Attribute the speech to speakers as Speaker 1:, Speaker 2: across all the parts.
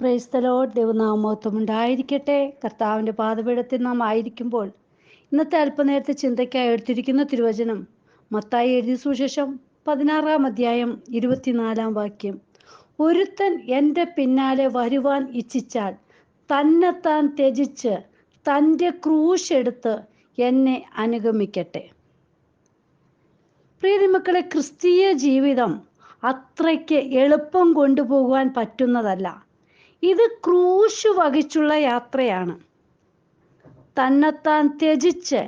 Speaker 1: പ്രൈസ്തലോ ദൈവനാമത്വം ഉണ്ടായിരിക്കട്ടെ. കർത്താവിന്റെ പാതപീഠത്തിൽ നാം ആയിരിക്കുമ്പോൾ ഇന്നത്തെ അല്പനേരത്തെ ചിന്തയ്ക്കായി എടുത്തിരിക്കുന്ന തിരുവചനം മത്തായി എഴുതിയ സുശേഷം പതിനാറാം അധ്യായം ഇരുപത്തിനാലാം വാക്യം. ഒരുത്തൻ എന്റെ പിന്നാലെ വരുവാൻ ഇച്ഛിച്ചാൽ തന്നെത്താൻ ത്യജിച്ച് തന്റെ ക്രൂശ് എടുത്ത് എന്നെ അനുഗമിക്കട്ടെ. പ്രിയമക്കളെ ക്രിസ്തീയ ജീവിതം അത്രയ്ക്ക് എളുപ്പം കൊണ്ടുപോകുവാൻ പറ്റുന്നതല്ല. ഇത് ക്രൂശ് വഹിച്ചുള്ള യാത്രയാണ്. തന്നെത്താൻ ത്യജിച്ച്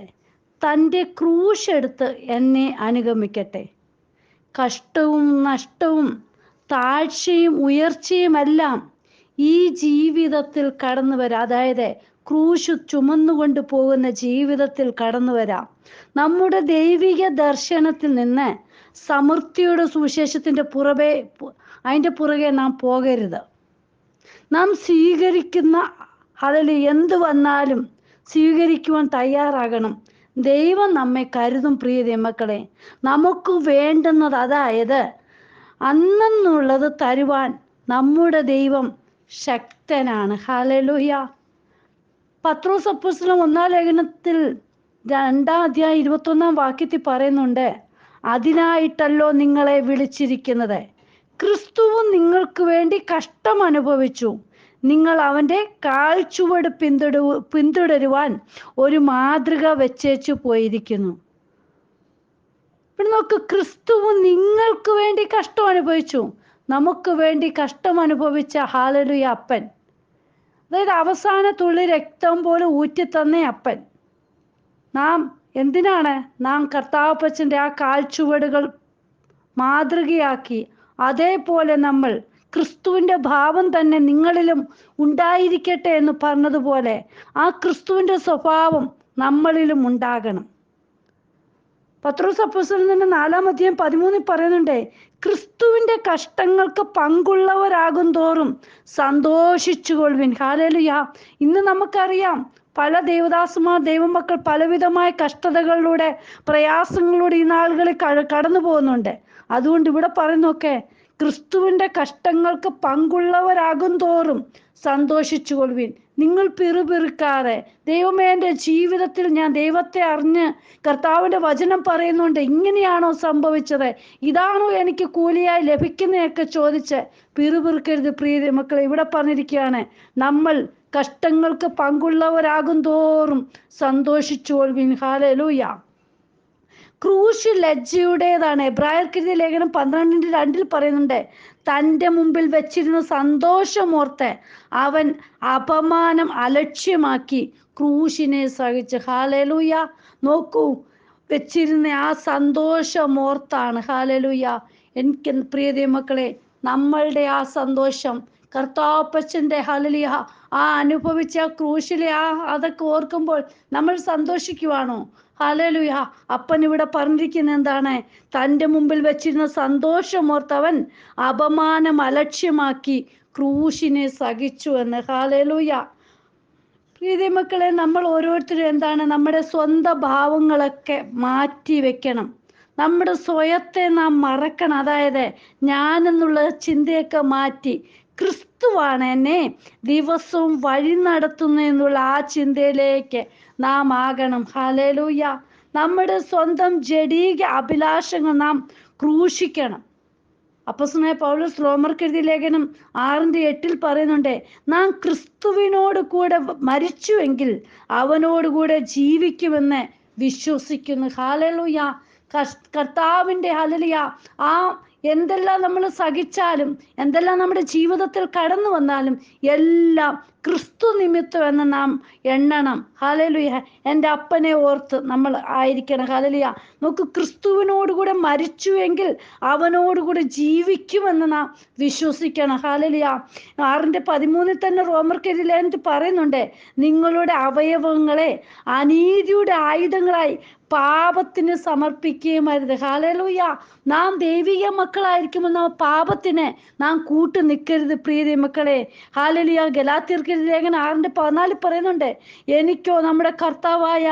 Speaker 1: തന്റെ ക്രൂശെടുത്ത് എന്നെ അനുഗമിക്കട്ടെ. കഷ്ടവും നഷ്ടവും താഴ്ചയും ഉയർച്ചയുമെല്ലാം ഈ ജീവിതത്തിൽ കടന്നു വരാം. അതായത് ക്രൂശ് ചുമന്നുകൊണ്ട് പോകുന്ന ജീവിതത്തിൽ കടന്നു വരാം. നമ്മുടെ ദൈവിക ദർശനത്തിൽ നിന്ന് സമൃദ്ധിയുടെ സുവിശേഷത്തിന്റെ പുറകെ അതിന്റെ പുറകെ നാം പോകരുത്. നാം സ്വീകരിക്കുന്ന അതിൽ എന്ത് വന്നാലും സ്വീകരിക്കുവാൻ തയ്യാറാകണം. ദൈവം നമ്മെ കരുതും പ്രിയ മക്കളെ നമുക്ക് വേണ്ടുന്നത് അതായത് അന്നെന്നുള്ളത് തരുവാൻ നമ്മുടെ ദൈവം ശക്തനാണ്. ഹാലലുഹ്യ പത്രോസ് അപ്പുസ്തലം ഒന്നാം ലേഖനത്തിൽ രണ്ടാം അധ്യായം ഇരുപത്തൊന്നാം വാക്യത്തിൽ പറയുന്നുണ്ട് അതിനായിട്ടല്ലോ നിങ്ങളെ വിളിച്ചിരിക്കുന്നത്. ക്രിസ്തുവും നിങ്ങൾക്ക് വേണ്ടി കഷ്ടം അനുഭവിച്ചു. നിങ്ങൾ അവന്റെ കാൽച്ചുവട് പിന്തുട പിന്തുടരുവാൻ ഒരു മാതൃക വെച്ചേച്ചു പോയിരിക്കുന്നു. പിന്നെ നോക്ക് ക്രിസ്തുവും നിങ്ങൾക്ക് വേണ്ടി കഷ്ടം അനുഭവിച്ചു. നമുക്ക് വേണ്ടി കഷ്ടം അനുഭവിച്ച ഹാലലുയ അപ്പൻ. അതായത് അവസാന തുള്ളി രക്തം പോലെ ഊറ്റിത്തന്ന അപ്പൻ. നാം എന്തിനാണ്? നാം കർത്താവപ്പച്ചന്റെ ആ കാൽച്ചുവടുകൾ മാതൃകയാക്കി അതേപോലെ നമ്മൾ ക്രിസ്തുവിന്റെ ഭാവം തന്നെ നിങ്ങളിലും ഉണ്ടായിരിക്കട്ടെ എന്ന് പറഞ്ഞതുപോലെ ആ ക്രിസ്തുവിന്റെ സ്വഭാവം നമ്മളിലും ഉണ്ടാകണം. പത്രോസ് അപ്പോസ്തലൻ നാലാം അധ്യായം പതിമൂന്നിൽ പറയുന്നുണ്ട് ക്രിസ്തുവിന്റെ കഷ്ടങ്ങൾക്ക് പങ്കുള്ളവരാകും തോറും സന്തോഷിച്ചുകൊള്ളുവിൻ. ഹാലലുയ. ഇന്ന് നമുക്കറിയാം പല ദേവദാസന്മാർ ദൈവമക്കൾ പലവിധമായ കഷ്ടതകളിലൂടെ പ്രയാസങ്ങളിലൂടെ ഈ നാളുകളിൽ കടന്നു പോകുന്നുണ്ട് അതുകൊണ്ട് ഇവിടെ പറയുന്നൊക്കെ ക്രിസ്തുവിന്റെ കഷ്ടങ്ങൾക്ക് പങ്കുള്ളവരാകും തോറും സന്തോഷിച്ചു കൊള്ളുവിൻ നിങ്ങൾ പിറുപിറുക്കാതെ ദൈവമേ എന്റെ ജീവിതത്തിൽ ഞാൻ ദൈവത്തെ അറിഞ്ഞ് കർത്താവിന്റെ വചനം പറയുന്നുണ്ട് ഇങ്ങനെയാണോ സംഭവിച്ചത്? ഇതാണോ എനിക്ക് കൂലിയായി ലഭിക്കുന്നതൊക്കെ ചോദിച്ച് പിറുപിറുക്കരുത് പ്രിയ മക്കളെ ഇവിടെ പറഞ്ഞിരിക്കുകയാണ് നമ്മൾ കഷ്ടങ്ങൾക്ക് പങ്കുള്ളവരാകും തോറും സന്തോഷിച്ചു കൊള്ളുവിൻ ഹാലലൂയ ക്രൂശ് ലജ്ജയുടേതാണ്. എബ്രായർക്കെഴുതിയ ലേഖനം പന്ത്രണ്ടിന്റെ രണ്ടിൽ പറയുന്നുണ്ട് തന്റെ മുമ്പിൽ വെച്ചിരുന്ന സന്തോഷമോർത്ത് അവൻ അപമാനം അലക്ഷ്യമാക്കി ക്രൂശിനെ സഹിച്ച്. ഹാലലൂയ. നോക്കൂ വെച്ചിരുന്ന ആ സന്തോഷമോർത്താണ് ഹാലലൂയ. എനിക്ക് പ്രിയ മക്കളെ നമ്മളുടെ ആ സന്തോഷം കർത്താപ്പച്ചന്റെ ഹലലിയ ആ അനുഭവിച്ച ക്രൂശിലെ ആ അതൊക്കെ ഓർക്കുമ്പോൾ നമ്മൾ സന്തോഷിക്കുവാണോ? ഹലലുയ അപ്പൻ ഇവിടെ പറഞ്ഞിരിക്കുന്ന എന്താണ്? തന്റെ മുമ്പിൽ വെച്ചിരുന്ന സന്തോഷമോർത്തവൻ അപമാനം അലക്ഷ്യമാക്കി ക്രൂശിനെ സഹിച്ചു എന്ന്. ഹാലലുയ പ്രീതി മക്കളെ നമ്മൾ ഓരോരുത്തരും എന്താണ്? നമ്മുടെ സ്വന്തം ഭാവങ്ങളൊക്കെ മാറ്റി വെക്കണം. നമ്മുടെ സ്വയത്തെ നാം മറക്കണം. അതായത് ഞാനെന്നുള്ള ചിന്തയൊക്കെ മാറ്റി ക്രിസ്തുവാണ് എന്നെ ദിവസവും വഴി നടത്തുന്നു എന്നുള്ള ആ ചിന്തയിലേക്ക് നാം ആകണം. ഹലലൂയ നമ്മുടെ സ്വന്തം ജഡീക അഭിലാഷങ്ങൾ നാം ക്രൂശിക്കണം. അപ്പസ്നായ പൗലോസ് റോമർക്കെഴുതിയ ലേഖനം ആറിന്റെ എട്ടിൽ പറയുന്നുണ്ട് നാം ക്രിസ്തുവിനോട് കൂടെ മരിച്ചുവെങ്കിൽ അവനോട് കൂടെ ജീവിക്കുമെന്ന് വിശ്വസിക്കുന്നു. ഹാലലുയ കർത്താവിന്റെ ഹലലിയ ആ എന്തെല്ലാം നമ്മൾ സഹിച്ചാലും എന്തെല്ലാം നമ്മുടെ ജീവിതത്തിൽ കടന്നു വന്നാലും എല്ലാം ക്രിസ്തു നിമിത്തം എന്ന് നാം എണ്ണണം. ഹലലുയ എന്റെ അപ്പനെ ഓർത്ത് നമ്മൾ ആയിരിക്കണം. ഹലലിയ നമുക്ക് ക്രിസ്തുവിനോടുകൂടെ മരിച്ചുവെങ്കിൽ അവനോടുകൂടെ ജീവിക്കുമെന്ന് നാം വിശ്വസിക്കണം. ഹലലിയ ആറിന്റെ പതിമൂന്നിൽ തന്നെ റോമർക്കെതിരെ പറയുന്നുണ്ട് നിങ്ങളുടെ അവയവങ്ങളെ അനീതിയുടെ ആയുധങ്ങളായി പാപത്തിന് സമർപ്പിക്കുകയുമായിരുന്നു ഹാലലൂയ നാം ദൈവിക മക്കളായിരിക്കുമെന്ന നാം പാപത്തിന് നാം കൂട്ടു നിൽക്കരുത് പ്രീതി മക്കളെ. ഹാലലിയ ഗലാത്തിർക്ക് ലേഖന ആറിന്റെ പതിനാല് പറയുന്നുണ്ട് എനിക്കോ നമ്മുടെ കർത്താവായ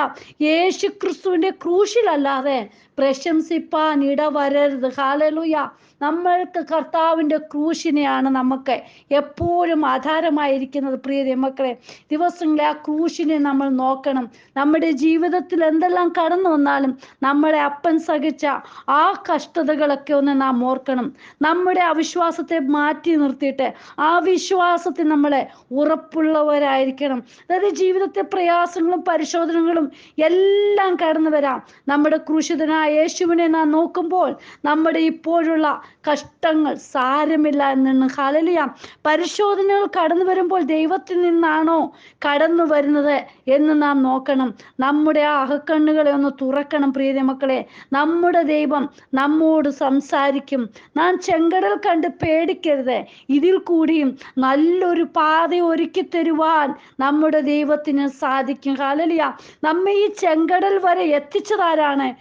Speaker 1: യേശു ക്രിസ്തുവിന്റെ ക്രൂശിലല്ലാതെ പ്രശംസിപ്പാൻ ഇടവരരുത്. ഹാലലുയ നമ്മൾക്ക് കർത്താവിന്റെ ക്രൂശിനെയാണ് നമുക്ക് എപ്പോഴും ആധാരമായിരിക്കുന്നത്. പ്രിയ മക്കളെ ദിവസങ്ങളെ ആ ക്രൂശിനെ നമ്മൾ നോക്കണം. നമ്മുടെ ജീവിതത്തിൽ എന്തെല്ലാം കടന്നു വന്നാലും നമ്മളെ അപ്പൻ സഹിച്ച ആ കഷ്ടതകളൊക്കെ ഒന്ന് നാം ഓർക്കണം. നമ്മുടെ അവിശ്വാസത്തെ മാറ്റി നിർത്തിയിട്ട് ആ വിശ്വാസത്തിൽ നമ്മളെ ഉറപ്പുള്ളവരായിരിക്കണം. അതായത് ജീവിതത്തെ പ്രയാസങ്ങളും പരിശോധനകളും എല്ലാം കടന്നു വരാം. നമ്മുടെ ക്രൂശിതനായ യേശുവിനെ നാം നോക്കുമ്പോൾ നമ്മുടെ ഇപ്പോഴുള്ള കഷ്ടങ്ങൾ സാരമില്ല എന്നാണ്. ഹലലിയ പരിശോധനകൾ കടന്നു വരുമ്പോൾ ദൈവത്തിൽ നിന്നാണോ കടന്നു വരുന്നത് എന്ന് നാം നോക്കണം. നമ്മുടെ ആ അഹക്കണ്ണുകളെ ഒന്ന് തുറക്കണം പ്രിയ മക്കളെ. നമ്മുടെ ദൈവം നമ്മോട് സംസാരിക്കും. നാം ചെങ്കടൽ കണ്ട് പേടിക്കരുത്. ഇതിൽ കൂടിയും നല്ലൊരു പാത ഒരുക്കി തരുവാൻ നമ്മുടെ ദൈവത്തിന് സാധിക്കും. ഹലലിയ നമ്മെ ഈ ചെങ്കടൽ വരെ എത്തിച്ചതാരാണ്?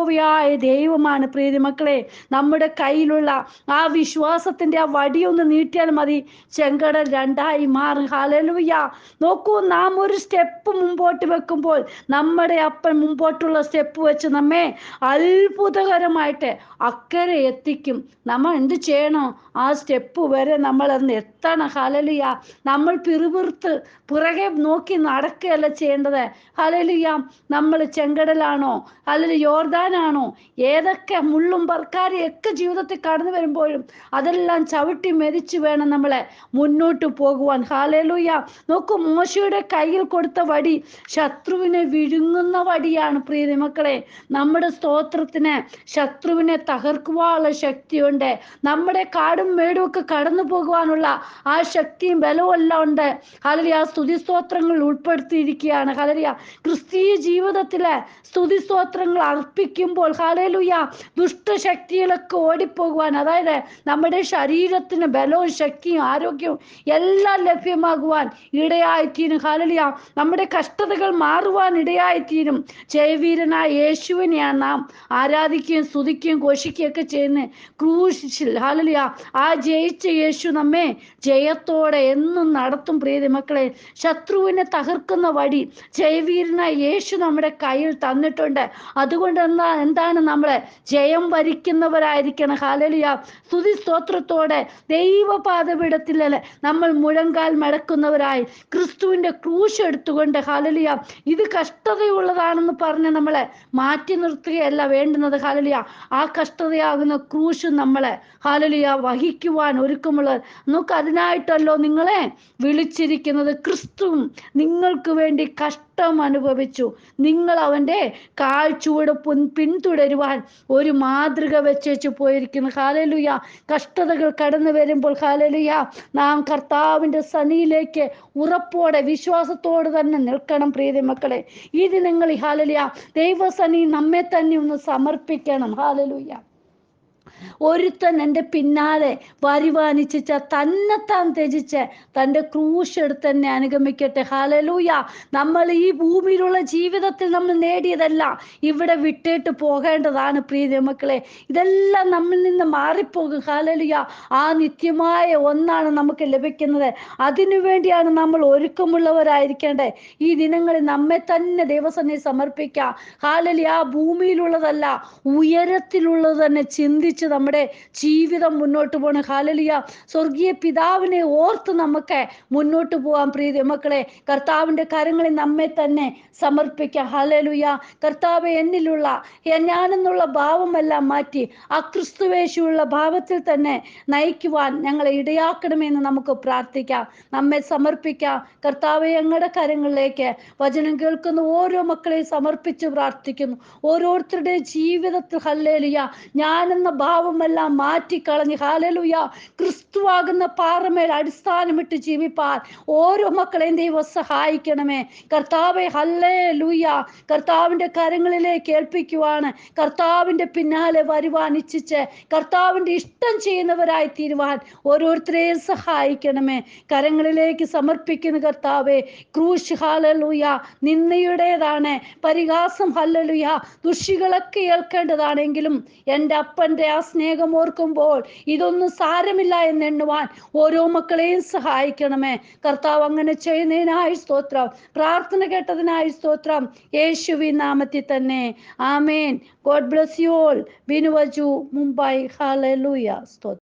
Speaker 1: യഹോവയായ ദൈവമാണ് പ്രീതി മക്കളെ. നമ്മുടെ കയ്യിലുള്ള ആ വിശ്വാസത്തിന്റെ ആ വടിയൊന്ന് നീട്ടിയാൽ മതി. ചെങ്കടൽ രണ്ടായി മാറും. ഹാലലുയ്യ നോക്കൂ നാം ഒരു സ്റ്റെപ്പ് മുമ്പോട്ട് വെക്കുമ്പോൾ നമ്മുടെ അപ്പൻ മുമ്പോട്ടുള്ള സ്റ്റെപ്പ് വെച്ച് നമ്മെ അത്ഭുതകരമായിട്ട് അക്കരെ എത്തിക്കും. നമ്മൾ എന്ത് ചെയ്യണോ? ആ സ്റ്റെപ്പ് വരെ നമ്മൾ അന്ന് എത്തണം. ഹലലിയ നമ്മൾ പിറുപിറുത്ത് പുറകെ നോക്കി നടക്കുകയല്ല ചെയ്യേണ്ടത്. ഹലലിയ നമ്മൾ ചെങ്കടലാണോ? അല്ലെങ്കിൽ യോർദാനാണോ ഏതൊക്കെ മുള്ളും പർക്കാരും ഒക്കെ ജീവിതത്തിൽ കടന്നു വരുമ്പോഴും അതെല്ലാം ചവിട്ടി മെതിച്ചു വേണം നമ്മളെ മുന്നോട്ട് പോകുവാൻ. ഹാലേലൂയ നോക്കൂ മോശയുടെ കയ്യിൽ കൊടുത്ത വടി ശത്രുവിനെ വിഴുങ്ങുന്ന വടിയാണ് പ്രിയ മക്കളെ. നമ്മുടെ സ്തോത്രത്തിന് ശത്രുവിനെ തകർക്കുവാനുള്ള ശക്തിയുണ്ട്. നമ്മുടെ കാടും മേടും ഒക്കെ കടന്നു പോകുവാനുള്ള ആ ശക്തിയും ബലവും എല്ലാം ഉണ്ട്. ഹലരിയ സ്തുതി സ്തോത്രങ്ങൾ ഉൾപ്പെടുത്തിയിരിക്കുകയാണ്. ഹലരിയ ക്രിസ്തീയ ജീവിതത്തിലെ സ്തുതി സ്തോത്രങ്ങൾ അർപ്പിക്കുമ്പോൾ ഹാലലുയ ദുഷ്ടശക്തികളൊക്കെ ഓടിപ്പോകുവാൻ അതായത് നമ്മുടെ ശരീരത്തിന് ബലവും ശക്തിയും ആരോഗ്യവും എല്ലാം ലഭ്യമാകുവാൻ ഇടയായിത്തീരും. ഹാലലിയ നമ്മുടെ കഷ്ടതകൾ മാറുവാൻ ഇടയായിത്തീരും. ജയവീരനായ യേശുവിനെയാണ് നാം ആരാധിക്കുകയും സ്തുതിക്കുകയും ഘോഷിക്കുകയൊക്കെ ചെയ്യുന്ന ക്രൂശിച്ചിൽ ഹാലലിയ ആ ജയിച്ച യേശു നമ്മെ ജയത്തോടെ എന്നും നടത്തും പ്രീതി മക്കളെ. ശത്രുവിനെ തകർക്കുന്ന വടി ജയവീരനായ യേശു നമ്മുടെ കയ്യിൽ തന്നിട്ടുണ്ട്. അതുകൊണ്ട് എന്താ എന്താണ് നമ്മളെ ജയം വരിക്കുന്നവരായിരിക്കണം. ഹാലലിയ സ്തുതി സ്തോത്രത്തോടെ ദൈവപാദപീഠത്തിൽ നമ്മൾ മുഴങ്കാൽ മടക്കുന്നവരായി ക്രിസ്തുവിന്റെ ക്രൂശ് എടുത്തുകൊണ്ട് ഹാലലിയ ഇത് കഷ്ടതയുള്ളതാണെന്ന് പറഞ്ഞ് നമ്മളെ മാറ്റി നിർത്തുകയല്ല വേണ്ടുന്നത് ഹാലലിയ ആ കഷ്ടതയാകുന്ന ക്രൂശ് നമ്മളെ ഹാലലിയ വഹിക്കുവാൻ ഒരുക്കമുള്ളത് നമുക്ക് അതിനായിട്ടല്ലോ നിങ്ങളെ വിളിച്ചിരിക്കുന്നത്. ക്രിസ്തു നിങ്ങൾക്ക് വേണ്ടി കഷ്ടം അനുഭവിച്ചു. നിങ്ങൾ അവന്റെ കാൽ ചുവട് പിന്തുടരുവാൻ ഒരു മാതൃക വെച്ചേച്ച് പോയിരിക്കുന്നു. ഹാലലുയ. കഷ്ടതകൾ കടന്നു വരുമ്പോൾ ഹാലലുയ നാം കർത്താവിന്റെ സനിയിലേക്ക് ഉറപ്പോടെ വിശ്വാസത്തോടെ തന്നെ നിൽക്കണം പ്രീതി മക്കളെ. ഈ ദിനങ്ങളിൽ ഹാലലുയ ദൈവസനി നമ്മെ തന്നെ ഒന്ന് സമർപ്പിക്കണം. ഹാലലുയ. ഒരുത്തൻ എന്റെ പിന്നാലെ വരുവാനിച്ച തന്നെത്താൻ ത്യജിച്ച് തന്റെ ക്രൂശ് എടുത്ത് തന്നെ അനുഗമിക്കട്ടെ. ഹാലലൂയ നമ്മൾ ഈ ഭൂമിയിലുള്ള ജീവിതത്തിൽ നമ്മൾ നേടിയതല്ല ഇവിടെ വിട്ടിട്ട് പോകേണ്ടതാണ് പ്രീതി മക്കളെ. ഇതെല്ലാം നമ്മിൽ നിന്ന് മാറിപ്പോകും. ഹാലലുയ ആ നിത്യമായ ഒന്നാണ് നമുക്ക് ലഭിക്കുന്നത്. അതിനുവേണ്ടിയാണ് നമ്മൾ ഒരുക്കമുള്ളവരായിരിക്കേണ്ടത് ഈ ദിനങ്ങളിൽ നമ്മെ തന്നെ ദൈവസന്നെ സമർപ്പിക്കാം. ഹാലലി ആ ഭൂമിയിലുള്ളതല്ല ഉയരത്തിലുള്ളത് തന്നെ ചിന്തിച്ച് നമ്മുടെ ജീവിതം മുന്നോട്ട് പോകണം ഹാലലിയ സ്വർഗീയ പിതാവിനെ ഓർത്ത് നമുക്ക് മുന്നോട്ട് പോകാൻ പ്രീതി. മക്കളെ കർത്താവിന്റെ കരങ്ങളിൽ നമ്മെ തന്നെ സമർപ്പിക്കാം. ഹാലലുയ കർത്താവ് എന്നിലുള്ള ഞാനെന്നുള്ള ഭാവമെല്ലാം മാറ്റി ആ ക്രിസ്തുവേശുള്ള ഭാവത്തിൽ തന്നെ നയിക്കുവാൻ ഞങ്ങളെ ഇടയാക്കണമെന്ന് നമുക്ക് പ്രാർത്ഥിക്കാം. നമ്മെ സമർപ്പിക്കാം. കർത്താവ് ഞങ്ങളുടെ കരങ്ങളിലേക്ക് വചനം കേൾക്കുന്ന ഓരോ മക്കളെയും സമർപ്പിച്ച് പ്രാർത്ഥിക്കുന്നു. ഓരോരുത്തരുടെ ജീവിതത്തിൽ ഹല്ലേലിയ ഞാനെന്ന ഭാവമെല്ലാം മാറ്റിക്കളഞ്ഞ് ഹാലലുയ ക്രിസ്തുവാകുന്ന പാറമേൽ അടിസ്ഥാനമിട്ട് ജീവിപ്പാൻ ഓരോ മക്കളെയും ദൈവം സഹായിക്കണമേ. കർത്താവെ ഹല്ലേ ലൂയ കർത്താവിന്റെ കരങ്ങളിലേക്ക് ഏൽപ്പിക്കുവാണ്. കർത്താവിന്റെ പിന്നാലെ വരുവാൻ ഇച്ഛിച്ച് കർത്താവിന്റെ ഇഷ്ടം ചെയ്യുന്നവരായി തീരുവാൻ ഓരോരുത്തരെയും സഹായിക്കണമേ. കരങ്ങളിലേക്ക് സമർപ്പിക്കുന്ന കർത്താവെ ക്രൂശ് ഹാലലൂയ നിന്നയുടേതാണ് പരിഹാസം ഹല്ലലുയ ദുഷികളൊക്കെ ഏൽക്കേണ്ടതാണെങ്കിലും എന്റെ അപ്പന്റെ ആ സ്നേഹം ഓർക്കുമ്പോൾ ഇതൊന്നും സാരമില്ല എന്നെണ്ണുവാൻ ഓരോ മക്കളെയും സഹായിക്കണമേ. കർത്താവ് അങ്ങനെ ചെയ്യുന്നതിനായി സ്തോത്രം. പ്രാർത്ഥന കേട്ടതിനായി സ്തോത്രം. യേശുവി നാമത്തിൽ തന്നെ. ആമേൻ. God bless you all. ബിനുവജു Mumbai. ഹാലൂയ സ്തോത്രം.